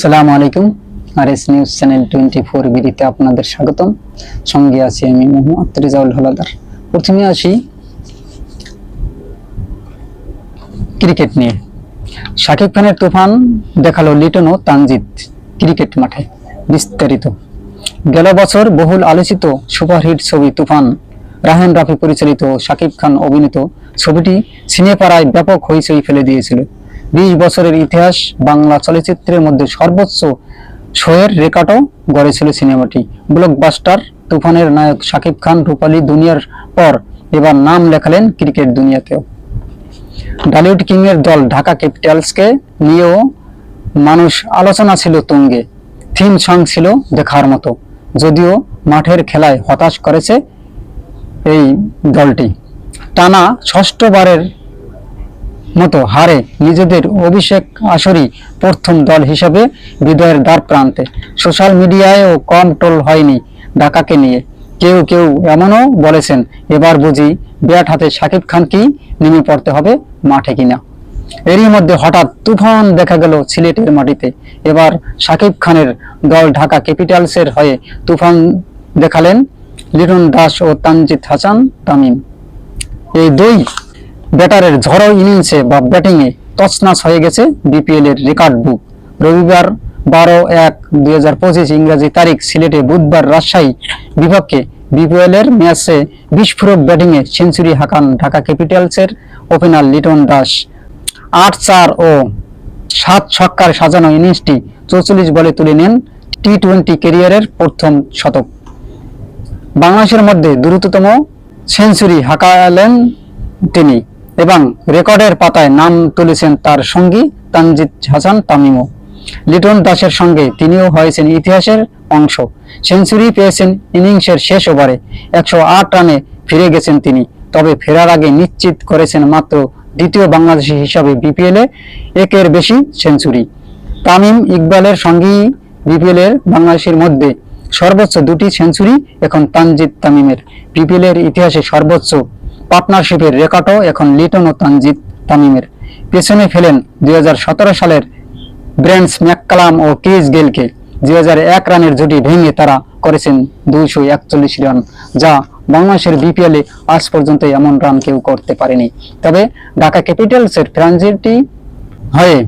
সালাম আলাইকুম R S news channel twenty four বিডিতে আপনাদের স্বাগতম। সঙ্গে আছি আমি মোহাম্মদ রেজাউল হলাদার। প্রথমে আসি ক্রিকেট নিয়ে। শাকিব খানের তুফান দেখাল লিটন ও তানজিদ ক্রিকেট মাঠে। বিস্তারিত। গেল বছর বহুল আলোচিত সুপারহিট ছবি তুফান। রাহেন রাফি পরিচালিত শাকিব খান অভিনীত ছবিটি সিনেপাড়ায় ব্যাপক হইচই ফেলে দিয়েছিল। বিশ বছরের ইতিহাস, বাংলা চলচ্চিত্রের মধ্যে সর্বোচ্চ শোয়ের রেকর্ডও গড়েছিল সিনেমাটি। ব্লকবাস্টার তুফানের নায়ক শাকিব খান রূপালী দুনিয়ার পর এবার নাম লেখালেন ক্রিকেট দুনিয়াতেও ডালিউড কিং এর দল ঢাকা ক্যাপিটালসকে নিয়েও মানুষ আলোচনা ছিল তুঙ্গে। থিম সং ছিল দেখার মতো। যদিও মাঠের খেলায় হতাশ করেছে এই দলটি। টানা ষষ্ঠবারের মতো হারে নিজেদের অভিষেক আসরই প্রথম দল হিসেবে বিজয়ের দ্বার প্রান্তে। সোশ্যাল মিডিয়ায়ও কম টোল হয়নি ঢাকাকে নিয়ে। কেউ কেউ এমনও বলেছেন, এবার বুঝি ব্যাট হাতে শাকিব খানকেই নেমে পড়তে হবে মাঠে কিনা এরই মধ্যে হঠাৎ তুফান দেখা গেল সিলেটের মাটিতে। এবার শাকিব খানের দল ঢাকা ক্যাপিটালসের হয়ে তুফান দেখালেন লিটন দাস ও তানজিৎ হাসান, তামিম। এই দুই ব্যাটারের ঝড়ো ইনিংসে বা ব্যাটিংয়ে তছনাছ হয়ে গেছে বিপিএল এর রেকর্ড বুক রবিবার বারো এক দুই হাজার পঁচিশ ইংরাজি তারিখ, সিলেটে বুধবার রাজশাহী বিপক্ষে বিপিএল এর ম্যাচে বিস্ফোরক ব্যাটিংয়ে সেঞ্চুরি হাঁকান ঢাকা ক্যাপিটালসের ওপেনার লিটন দাস। আট চার ও সাত ছক্কার সাজানো ইনিংসটি চৌচল্লিশ বলে তুলে নেন টি টোয়েন্টি ক্যারিয়ারের প্রথম শতক। বাংলাদেশের মধ্যে দ্রুততম সেঞ্চুরি হাঁকালেন তিনি। এবং রেকর্ডের পাতায় নাম তুলেছেন তার সঙ্গী তানজিদ হাসান তামিমও। লিটন দাসের সঙ্গে তিনিও হয়েছেন ইতিহাসের অংশ। সেঞ্চুরি পেয়েছেন ইনিংসের শেষ ওভারে। একশো আট রানে ফিরে গেছেন তিনি। তবে ফেরার আগে নিশ্চিত করেছেন মাত্র দ্বিতীয় বাংলাদেশি হিসাবে বিপিএলে একের বেশি সেঞ্চুরি। তামিম ইকবালের সঙ্গেই বিপিএল এর বাংলাদেশের মধ্যে সর্বোচ্চ দুটি সেঞ্চুরি এখন তানজিদ তামিমের। বিপিএল এর ইতিহাসে সর্বোচ্চ পার্টনারশিপের রেকর্ডও এখন লিটন ও তানজিদ তামিমের। পেছনে ফেলেন দু হাজার সতেরো সালের ব্র্যান্ডস ম্যাককালাম ও ক্রিস গেলকে দু হাজার এক রানের জুটি ভেঙে তারা করেছেন দুইশো একচল্লিশ রান, যা বাংলাদেশের বিপিএলে আজ পর্যন্ত এমন রান কেউ করতে পারেনি। তবে ঢাকা ক্যাপিটালসের ফ্রাঞ্চাইজি হয়ে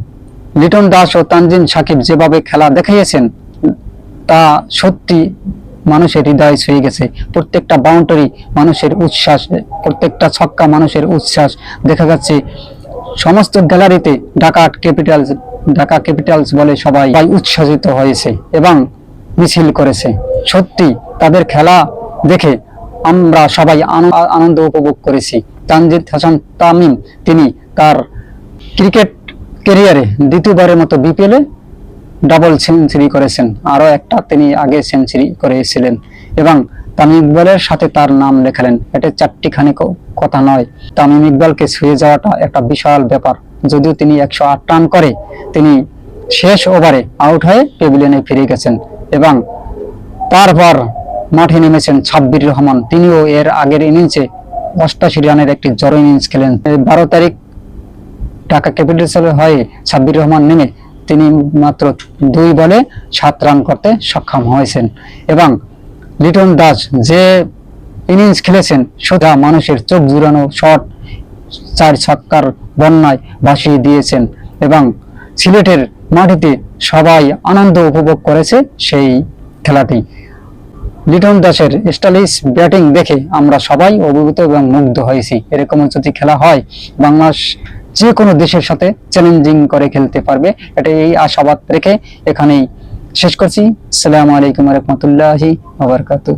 লিটন দাস ও তানজিন সাকিব যেভাবে খেলা দেখিয়েছেন তা সত্যি মানুষের হৃদয় ছুঁয়ে গেছে। প্রত্যেকটা বাউন্ডারি মানুষের উচ্ছ্বাস, প্রত্যেকটা ছক্কা মানুষের উচ্ছ্বাস। দেখা যাচ্ছে সমস্ত গ্যালারিতে ঢাকা ক্যাপিটালস ঢাকা ক্যাপিটালস বলে সবাই উচ্ছ্বাসিত হয়েছে এবং মিছিল করেছে। সত্যি, তাদের খেলা দেখে আমরা সবাই আন- আনন্দ উপভোগ করেছি। তানজিদ হাসান তামিম, তিনি তার ক্রিকেট ক্যারিয়ারে দ্বিতীয়বারের মতো বিপিএলে ডাবল সেঞ্চুরি করেছেন। আরও একটা তিনি আগে সেঞ্চুরি করেছিলেন। এবং তামিম ইকবালের সাথে তার নাম লেখালেন। এটা চারটিখানি কথা নয়। তামিম ইকবালকে ছুঁয়ে যাওয়াটা একটা বিশাল ব্যাপার। যদিও তিনি একশো আট রান করে, তিনি শেষ ওভারে আউট হয়ে পেভিলিয়নে ফিরে গেছেন। এবং তারপর মাঠে নেমেছেন ছাব্বির রহমান। তিনিও এর আগের ইনিংসে অষ্টাশি রানের একটি জড়ো ইনিংস খেলেন। বারো তারিখ ঢাকা ক্যাপিটালসের হয়ে ছাব্বির রহমান নেমে তিনি মাত্র দুই বলে সাত রান করতে সক্ষম হয়েছেন। এবং লিটন দাস যে ইনিংস খেলেছেন, সোজা মানুষের চোখ জুড়ানো শট, চার ছক্কার বন্যায় ভাসিয়ে দিয়েছেন এবং সিলেটের মাটিতে সবাই আনন্দ উপভোগ করেছে সেই খেলাটি। লিটন দাসের স্টাইলিশ ব্যাটিং দেখে আমরা সবাই অভিভূত এবং মুগ্ধ হয়েছি। এরকম যদি খেলা হয়, বাংলাদেশ যে কোনো দেশের সাথে চ্যালেঞ্জিং করে খেলতে পারবে। এটা এই আশাবাদ রেখে এখানেই শেষ করছি। সালামু আলাইকুম রহমতুল্লাহি আবরকাতু